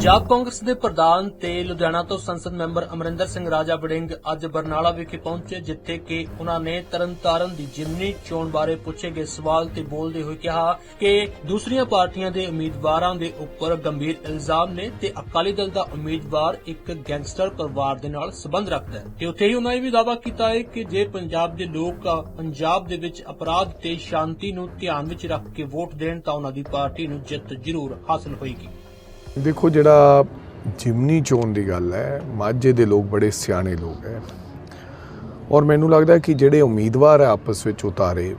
ਪੰਜਾਬ ਕਾਂਗਰਸ ਦੇ ਪ੍ਰਧਾਨ ਤੇ ਲੁਧਿਆਣਾ ਤੋਂ ਸੰਸਦ ਮੈਂਬਰ ਅਮਰਿੰਦਰ ਸਿੰਘ ਰਾਜਾ ਵੜਿੰਗ ਅੱਜ ਬਰਨਾਲਾ ਵਿਖੇ ਪਹੁੰਚੇ, ਜਿੱਥੇ ਕਿ ਉਹਨਾਂ ਨੇ ਤਰਨਤਾਰਨ ਦੀ ਜਿਮਨੀ ਚੋਣ ਬਾਰੇ ਪੁੱਛੇ ਗਏ ਸਵਾਲ ਤੇ ਬੋਲਦੇ ਹੋਏ ਕਿਹਾ ਕਿ ਦੂਸਰੀਆਂ ਪਾਰਟੀਆਂ ਦੇ ਉਮੀਦਵਾਰਾਂ ਦੇ ਉੱਪਰ ਗੰਭੀਰ ਇਲਜ਼ਾਮ ਨੇ ਤੇ ਅਕਾਲੀ ਦਲ ਦਾ ਉਮੀਦਵਾਰ ਇੱਕ ਗੈਂਗਸਟਰ ਪਰਿਵਾਰ ਦੇ ਨਾਲ ਸੰਬੰਧ ਰੱਖਦਾ ਹੈ। ਤੇ ਉੱਥੇ ਹੀ ਉਹਨਾਂ ਇਹ ਵੀ ਦਾਅਵਾ ਕੀਤਾ ਹੈ ਕਿ ਜੇ ਪੰਜਾਬ ਦੇ ਲੋਕ ਪੰਜਾਬ ਦੇ ਵਿੱਚ ਅਪਰਾਧ ਤੇ ਸ਼ਾਂਤੀ ਨੂੰ ਧਿਆਨ ਵਿੱਚ ਰੱਖ ਕੇ ਵੋਟ ਦੇਣ ਤਾਂ ਉਹਨਾਂ ਦੀ ਪਾਰਟੀ ਨੂੰ ਜਿੱਤ ਜ਼ਰੂਰ ਹਾਸਲ ਹੋਏਗੀ। ਦੇਖੋ ਜਿਹੜਾ ਜਿਮਨੀ ਚੋਣ ਦੀ ਗੱਲ ਹੈ, ਮਾਝੇ ਦੇ ਲੋਕ ਬੜੇ ਸਿਆਣੇ ਲੋਕ ਹੈ। ਔਰ ਮੈਨੂੰ ਲੱਗਦਾ ਕਿ ਜਿਹੜੇ ਉਮੀਦਵਾਰ ਹੈ ਆਪਸ ਵਿੱਚ ਉਤਾਰੇ,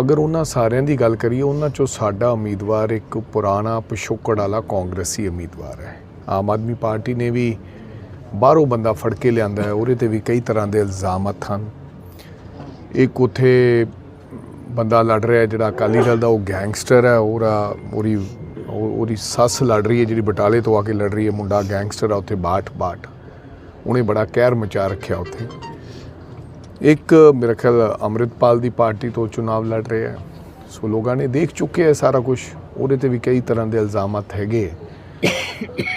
ਅਗਰ ਉਹਨਾਂ ਸਾਰਿਆਂ ਦੀ ਗੱਲ ਕਰੀਏ, ਉਹਨਾਂ ਚੋਂ ਸਾਡਾ ਉਮੀਦਵਾਰ ਇੱਕ ਪੁਰਾਣਾ ਪਿਛੋਕੜ ਵਾਲਾ ਕਾਂਗਰਸੀ ਉਮੀਦਵਾਰ ਹੈ। ਆਮ ਆਦਮੀ ਪਾਰਟੀ ਨੇ ਵੀ ਬਾਹਰੋਂ ਬੰਦਾ ਫੜ ਕੇ ਲਿਆਂਦਾ ਹੈ, ਉਹਦੇ ਤੇ ਵੀ ਕਈ ਤਰ੍ਹਾਂ ਦੇ ਇਲਜ਼ਾਮਤ ਹਨ ਇੱਕ ਉਥੇ ਬੰਦਾ ਲੜ ਰਿਹਾ ਜਿਹੜਾ ਅਕਾਲੀ ਦਲ ਦਾ, ਉਹ ਗੈਂਗਸਟਰ ਹੈ, ਉਹਦਾ, ਉਹਦੀ ਉਹਦੀ ਸੱਸ ਲੜ ਰਹੀ ਹੈ, ਜਿਹੜੀ ਬਟਾਲੇ ਤੋਂ ਆ ਕੇ ਲੜ ਰਹੀ ਹੈ, ਮੁੰਡਾ ਗੈਂਗਸਟਰ ਆ, ਉੱਥੇ ਬਾਟ ਬਾਟ। ਉਹਨੇ ਬੜਾ ਕਹਿਰ ਮਚਾ ਰੱਖਿਆ ਉੱਥੇ। ਇੱਕ ਮੇਰੇ ਖਿਆਲ ਅੰਮ੍ਰਿਤਪਾਲ ਦੀ ਪਾਰਟੀ ਤੋਂ ਚੁਣਾਵ ਲੜ ਰਿਹਾ ਹੈ। ਸੋ ਲੋਕਾਂ ਨੇ ਦੇਖ ਚੁੱਕੇ ਹੈ ਸਾਰਾ ਕੁਝ ਉਹਦੇ ਤੇ ਵੀ ਕਈ ਤਰ੍ਹਾਂ ਦੇ ਇਲਜ਼ਾਮਤ ਹੈਗੇ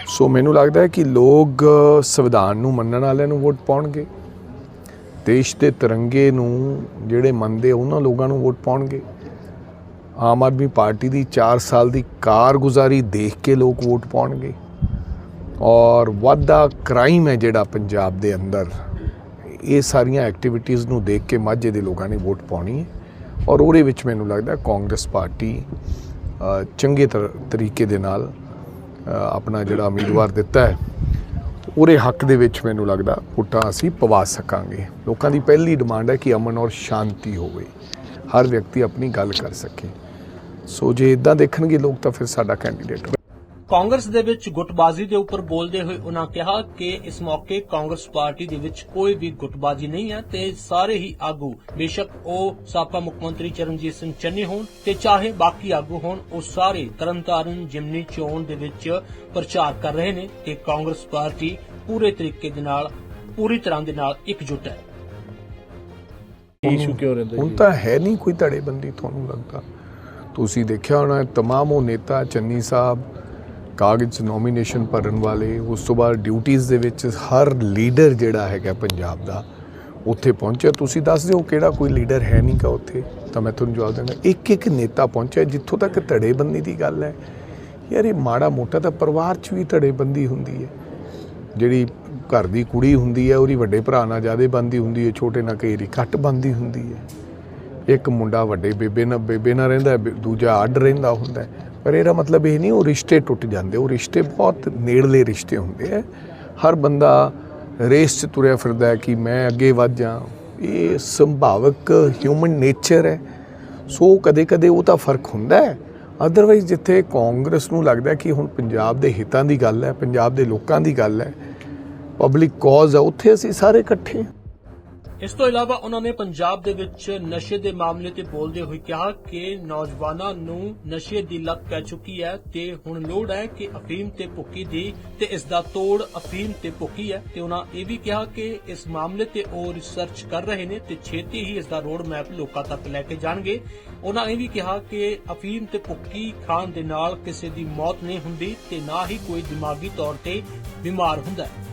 ਸੋ ਮੈਨੂੰ ਲੱਗਦਾ ਹੈ ਕਿ ਲੋਕ ਸੰਵਿਧਾਨ ਨੂੰ ਮੰਨਣ ਵਾਲਿਆਂ ਨੂੰ ਵੋਟ ਪਾਉਣਗੇ। ਦੇਸ਼ ਦੇ ਤਿਰੰਗੇ ਨੂੰ ਜਿਹੜੇ ਮੰਨਦੇ ਉਹਨਾਂ ਲੋਕਾਂ ਨੂੰ ਵੋਟ ਪਾਉਣਗੇ। ਆਮ ਆਦਮੀ ਪਾਰਟੀ ਦੀ 4 ਸਾਲ ਦੀ ਕਾਰਗੁਜ਼ਾਰੀ ਦੇਖ ਕੇ ਲੋਕ ਵੋਟ ਪਾਉਣਗੇ। ਔਰ ਵਾਧਾ ਕ੍ਰਾਈਮ ਹੈ ਜਿਹੜਾ ਪੰਜਾਬ ਦੇ ਅੰਦਰ। ਇਹ ਸਾਰੀਆਂ ਐਕਟੀਵਿਟੀਆਂ ਨੂੰ ਦੇਖ ਕੇ ਮਾਝੇ ਦੇ ਲੋਕਾਂ ਨੇ ਵੋਟ ਪਾਉਣੀ ਹੈ। ਔਰ ਉਹਦੇ ਵਿੱਚ ਮੈਨੂੰ ਲੱਗਦਾ ਕਾਂਗਰਸ ਪਾਰਟੀ ਚੰਗੇ ਤਰ- ਤਰੀਕੇ ਦੇ ਨਾਲ ਆਪਣਾ ਜਿਹੜਾ ਉਮੀਦਵਾਰ ਦਿੱਤਾ ਹੈ, ਉਹਦੇ ਹੱਕ ਦੇ ਵਿੱਚ ਮੈਨੂੰ ਲੱਗਦਾ ਵੋਟਾਂ ਅਸੀਂ ਪਵਾ ਸਕਾਂਗੇ। ਲੋਕਾਂ ਦੀ ਪਹਿਲੀ ਡਿਮਾਂਡ ਹੈ ਕਿ ਅਮਨ ਔਰ ਸ਼ਾਂਤੀ ਹੋਵੇ। ਹਰ ਵਿਅਕਤੀ ਆਪਣੀ ਗੱਲ ਕਰ ਸਕੇ। ਸੋ ਜੇ ਇਦਾਂ ਦੇਖਣਗੇ ਲੋਕ ਤਾਂ ਫਿਰ ਸਾਡਾ ਕੈਂਡੀਡੇਟ ਕਾਂਗਰਸ ਦੇ ਵਿੱਚ ਗੁੱਟਬਾਜ਼ੀ ਦੇ ਉੱਪਰ ਬੋਲਦੇ ਹੋਏ ਉਹਨਾਂ ਕਿਹਾ ਕਿ ਇਸ ਮੌਕੇ ਕਾਂਗਰਸ ਪਾਰਟੀ ਦੇ ਵਿੱਚ ਕੋਈ ਵੀ ਗੁੱਟਬਾਜ਼ੀ ਨਹੀਂ ਹੈ ਤੇ ਸਾਰੇ ਹੀ ਆਗੂ ਬੇਸ਼ੱਕ ਉਹ ਸਾਬਕਾ ਮੁੱਖ ਮੰਤਰੀ ਚਰਨਜੀਤ ਸਿੰਘ ਚੰਨੀ ਹੋਣ ਤੇ ਚਾਹੇ ਬਾਕੀ ਆਗੂ ਹੋਣ ਉਹ ਸਾਰੇ ਤਰਨਤਾਰਨ ਜਿਮਨੀ ਚੋਣ ਦੇ ਵਿੱਚ ਪ੍ਰਚਾਰ ਕਰ ਰਹੇ ਨੇ ਕਿ ਕਾਂਗਰਸ ਪਾਰਟੀ ਪੂਰੇ ਤਰੀਕੇ ਦੇ ਨਾਲ ਪੂਰੀ ਤਰ੍ਹਾਂ ਦੇ ਨਾਲ ਇਕਜੁੱਟ ਹੈ। ਇਸ਼ੂ ਕਿਉਂ ਰਹਿੰਦਾ ਹੁਣ ਤਾਂ ਹੈ ਨਹੀਂ ਕੋਈ ਧੜੇਬੰਦੀ ਤੁਹਾਨੂੰ ਲੱਗਦਾ? ਤੁਸੀਂ ਦੇਖਿਆ ਹੋਣਾ ਹੈ, ਤਮਾਮ ਉਹ ਨੇਤਾ ਚੰਨੀ ਸਾਹਿਬ ਕਾਗਜ਼ ਨੋਮੀਨੇਸ਼ਨ ਭਰਨ ਵਾਲੇ ਉਸ ਤੋਂ ਬਾਅਦ ਡਿਊਟੀਆਂ ਦੇ ਵਿੱਚ ਹਰ ਲੀਡਰ ਜਿਹੜਾ ਹੈਗਾ ਪੰਜਾਬ ਦਾ ਉੱਥੇ ਪਹੁੰਚਿਆ। ਤੁਸੀਂ ਦੱਸ ਦਿਓ ਕਿਹੜਾ ਕੋਈ ਲੀਡਰ ਹੈ ਨਹੀਂ ਕਾ ਉੱਥੇ? ਤਾਂ ਮੈਂ ਤੁਹਾਨੂੰ ਜਵਾਬ ਦਿੰਦਾ ਇੱਕ ਇੱਕ ਨੇਤਾ ਪਹੁੰਚਿਆ ਜਿੱਥੋਂ ਤੱਕ ਧੜੇਬੰਦੀ ਦੀ ਗੱਲ ਹੈ। ਯਾਰ ਇਹ ਮਾੜਾ ਮੋਟਾ ਤਾਂ ਪਰਿਵਾਰ 'ਚ ਵੀ ਧੜੇਬੰਦੀ ਹੁੰਦੀ ਹੈ। ਜਿਹੜੀ ਘਰ ਦੀ ਕੁੜੀ ਹੁੰਦੀ ਹੈ ਉਹਦੀ ਵੱਡੇ ਭਰਾ ਨਾਲ ਜ਼ਿਆਦਾ ਬੰਦੀ ਹੁੰਦੀ ਹੈ ਛੋਟੇ ਨਾਲ ਕਈ ਘੱਟ ਬੰਦੀ ਹੁੰਦੀ ਹੈ। ਇੱਕ ਮੁੰਡਾ ਵੱਡੇ ਬੇਬੇ ਨਾਲ ਬੇਬੇ ਨਾਲ ਰਹਿੰਦਾ ਬੇ- ਦੂਜਾ ਅੱਡ ਰਹਿੰਦਾ ਹੁੰਦਾ ਪਰ ਇਹਦਾ ਮਤਲਬ ਇਹ ਨਹੀਂ, ਉਹ ਰਿਸ਼ਤੇ ਟੁੱਟ ਜਾਂਦੇ ਉਹ ਰਿਸ਼ਤੇ ਬਹੁਤ ਨੇੜਲੇ ਰਿਸ਼ਤੇ ਹੁੰਦੇ ਆ। ਹਰ ਬੰਦਾ ਰੇਸ 'ਚ ਤੁਰਿਆ ਫਿਰਦਾ ਕਿ ਮੈਂ ਅੱਗੇ ਵੱਧ ਜਾ। ਇਹ ਸੰਭਾਵਕ ਹਿਊਮਨ ਨੇਚਰ ਹੈ। ਸੋ ਕਦੇ-ਕਦੇ ਉਹ ਤਾਂ ਫ਼ਰਕ ਹੁੰਦਾ ਹੈ। ਅਦਰਵਾਈਜ਼ ਜਿੱਥੇ ਕਾਂਗਰਸ ਨੂੰ ਲੱਗਦਾ ਕਿ ਹੁਣ ਪੰਜਾਬ ਦੇ ਹਿੱਤਾਂ ਦੀ ਗੱਲ ਹੈ, ਪੰਜਾਬ ਦੇ ਲੋਕਾਂ ਦੀ ਗੱਲ ਹੈ ਪਬਲਿਕ ਕਾਜ਼ ਹੈ, ਉੱਥੇ ਅਸੀਂ ਸਾਰੇ ਇਕੱਠੇ ਹਾਂ। ਇਸ ਤੋਂ ਇਲਾਵਾ ਉਹਨਾਂ ਨੇ ਪੰਜਾਬ ਦੇ ਵਿੱਚ ਨਸ਼ੇ ਦੇ ਮਾਮਲੇ ਤੇ ਬੋਲਦੇ ਹੋਏ ਕਿਹਾ ਕਿ ਨੌਜਵਾਨਾਂ ਨੂੰ ਨਸ਼ੇ ਦੀ ਲੱਤ ਪੈ ਚੁੱਕੀ ਹੈ ਤੇ ਹੁਣ ਲੋੜ ਹੈ ਕਿ ਅਫੀਮ ਤੇ ਭੁੱਕੀ ਦੀ ਤੇ ਇਸ ਦਾ ਤੋੜ ਅਫੀਮ ਤੇ ਭੁੱਕੀ ਹੈ ਤੇ ਉਹਨਾਂ ਇਹ ਵੀ ਕਿਹਾ ਕਿ ਇਸ ਮਾਮਲੇ ਤੇ ਉਹ ਰਿਸਰਚ ਕਰ ਰਹੇ ਨੇ ਤੇ ਛੇਤੀ ਹੀ ਇਸ ਦਾ ਰੋਡ ਮੈਪ ਲੋਕਾਂ ਤੱਕ ਲੈ ਕੇ ਜਾਣਗੇ। ਉਹਨਾਂ ਇਹ ਵੀ ਕਿਹਾ ਕਿ ਅਫੀਮ ਤੇ ਭੁੱਕੀ ਖਾਣ ਦੇ ਨਾਲ ਕਿਸੇ ਦੀ ਮੌਤ ਨਹੀਂ ਹੁੰਦੀ ਤੇ ਨਾ ਹੀ ਕੋਈ ਦਿਮਾਗੀ ਤੌਰ ਤੇ ਬਿਮਾਰ ਹੁੰਦਾ ਹੈ।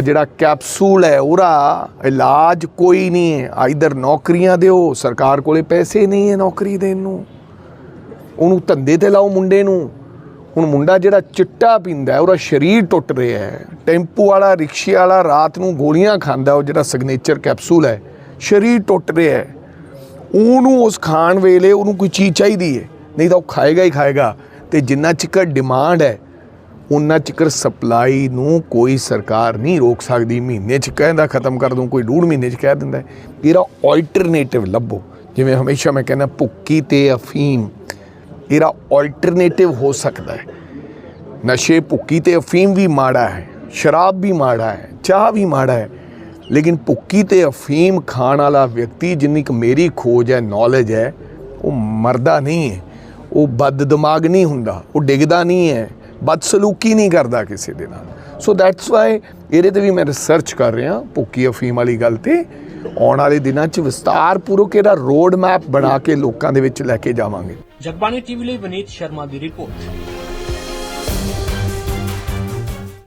ਜਿਹੜਾ ਕੈਪਸੂਲ ਹੈ ਉਹਦਾ ਇਲਾਜ ਕੋਈ ਨਹੀਂ ਹੈ। ਆਈਦਰ ਨੌਕਰੀਆਂ ਦਿਓ ਸਰਕਾਰ ਕੋਲੇ ਪੈਸੇ ਨਹੀਂ ਹੈ ਨੌਕਰੀ ਦੇਣ ਨੂੰ। ਉਹਨੂੰ ਧੰਦੇ ਤੇ ਲਾਓ ਮੁੰਡੇ ਨੂੰ। ਹੁਣ ਮੁੰਡਾ ਜਿਹੜਾ ਚਿੱਟਾ ਪੀਂਦਾ ਹੈ, ਉਹਦਾ ਸਰੀਰ ਟੁੱਟ ਰਿਹਾ ਹੈ। ਟੈਂਪੂ ਵਾਲਾ ਰਿਕਸ਼ੇ ਵਾਲਾ ਰਾਤ ਨੂੰ ਗੋਲੀਆਂ ਖਾਂਦਾ ਉਹ ਜਿਹੜਾ ਸਿਗਨੇਚਰ ਕੈਪਸੂਲ ਹੈ ਸਰੀਰ ਟੁੱਟ ਰਿਹਾ ਹੈ। ਉਹਨੂੰ ਉਸ ਖਾਣ ਵੇਲੇ ਉਹਨੂੰ ਕੋਈ ਚੀਜ਼ ਚਾਹੀਦੀ ਹੈ ਨਹੀਂ ਤਾਂ ਉਹ ਖਾਏਗਾ ਹੀ ਖਾਏਗਾ। ਤੇ ਜਿੰਨਾ ਚਿਕਰ ਡਿਮਾਂਡ ਹੈ ਉਹਨਾਂ ਚਿਕਰ ਸਪਲਾਈ ਨੂੰ ਕੋਈ ਸਰਕਾਰ ਨਹੀਂ ਰੋਕ ਸਕਦੀ। ਮਹੀਨੇ ਚ ਕਹਿੰਦਾ ਖਤਮ ਕਰ ਦੂੰ, ਕੋਈ ਡੂਢ ਮਹੀਨੇ ਚ ਕਹਿ ਦਿੰਦਾ ਇਹਦਾ ਆਲਟਰਨੇਟਿਵ ਲੱਭੋ। ਜਿਵੇਂ ਹਮੇਸ਼ਾ ਮੈਂ ਕਹਿੰਦਾ, ਭੁੱਕੀ ਤੇ ਅਫੀਮ। ਇਹਦਾ ਆਲਟਰਨੇਟਿਵ ਹੋ ਸਕਦਾ ਹੈ। ਨਸ਼ੇ, ਭੁੱਕੀ ਤੇ ਅਫੀਮ ਵੀ ਮਾੜਾ ਹੈ। ਸ਼ਰਾਬ ਵੀ ਮਾੜਾ ਹੈ। ਚਾਹ ਵੀ ਮਾੜਾ ਹੈ। ਲੇਕਿਨ ਭੁੱਕੀ ਤੇ ਅਫੀਮ ਖਾਣ ਵਾਲਾ ਵਿਅਕਤੀ ਜਿੰਨੀ ਕੁ ਮੇਰੀ ਖੋਜ ਹੈ ਨੌਲੇਜ ਹੈ, ਉਹ ਮਰਦਾ ਨਹੀਂ ਹੈ। ਉਹ ਬਦ ਦਿਮਾਗ ਨਹੀਂ ਹੁੰਦਾ। ਉਹ ਡਿੱਗਦਾ ਨਹੀਂ ਹੈ। ਬਦਸਲੂਕੀ ਨਹੀਂ ਕਰਦਾ ਕਿਸੇ ਦੇ ਨਾਲ। ਸੋ ਦੈਟਸ ਵਾਈ ਇਹਦੇ ਤੇ ਵੀ ਮੈਂ ਰਿਸਰਚ ਕਰ ਰਿਹਾ, ਭੁੱਕੀ ਅਫੀਮ ਵਾਲੀ ਗੱਲ ਤੇ। ਆਉਣ ਵਾਲੇ ਦਿਨਾਂ 'ਚ ਵਿਸਤਾਰਪੂਰਵਕ ਇਹਦਾ ਰੋਡ ਮੈਪ ਬਣਾ ਕੇ ਲੋਕਾਂ ਦੇ ਵਿੱਚ ਲੈ ਕੇ ਜਾਵਾਂਗੇ। ਜਗਬਾਣੀ ਟੀਵੀ ਲਈ ਵਨੀਤ ਸ਼ਰਮਾ ਦੀ ਰਿਪੋਰਟ।